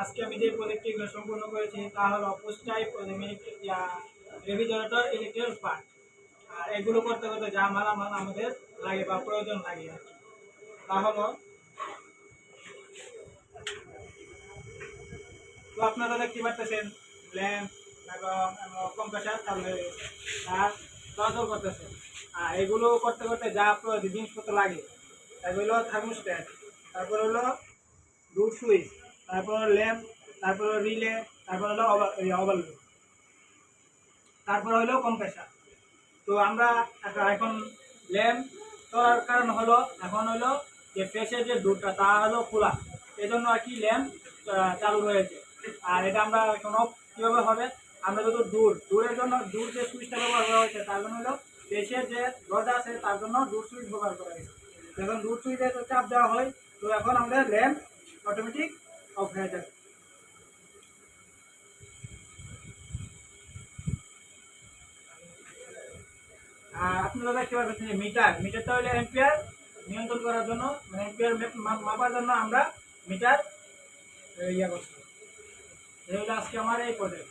আজকে আমি যে প্রজেক্টটি সম্পূর্ণ করেছি তা হলো post type refrigerator electric part আর এগুলো করতে করতে যা মালামাল আমাদের লাগে বা প্রয়োজন লাগে। তা হলো, তো আপনারা দেখতে পাচ্ছেন ল্যাম্প এবং কম্প্রেসার তাহলে আর চলাচল করতেছে। আর এগুলো করতে করতে যা জিনিসপত্র লাগে, এগুলো থার্মোস্ট্যাট। তারপর হলো রুট সুইচ তারপর ল্যাম্প, তারপর রিলে, তারপর হলো ওভার তারপর হলো কম্প্রেসার। তো আমরা এখন- এখন ল্যাম্প করার কারণ হলো, এখন হলো যে ফেসের যে দুধটা, তা হলো খোলা। এই জন্য আর কি ল্যাম্প চালু রয়েছে। আর এটা আমরা এখন off কীভাবে হবে? আমরা যদি দূর, দূরের জন্য দূর যে সুইচটা ব্যবহার করা হয়েছে, তার জন্য হলো ফেসের যে দরজা আছে, তার জন্য দূর সুইচ ব্যবহার করা হয়েছে। যখন দূর সুইচে চাপ দেওয়া হয়, তো এখন আমাদের ল্যাম্প অটোমেটিক অফ হয়ে যাবে আপনারা দেখতে পাচ্ছেন যে মিটার মিটারটা হলো অ্যাম্পিয়ার নিয়ন্ত্রণ করার জন্য মানে অ্যাম্পিয়ার মাপার জন্য আমরা মিটার ইয়ে করছি। এই হলো আজকে আমার এই প্রজেক্ট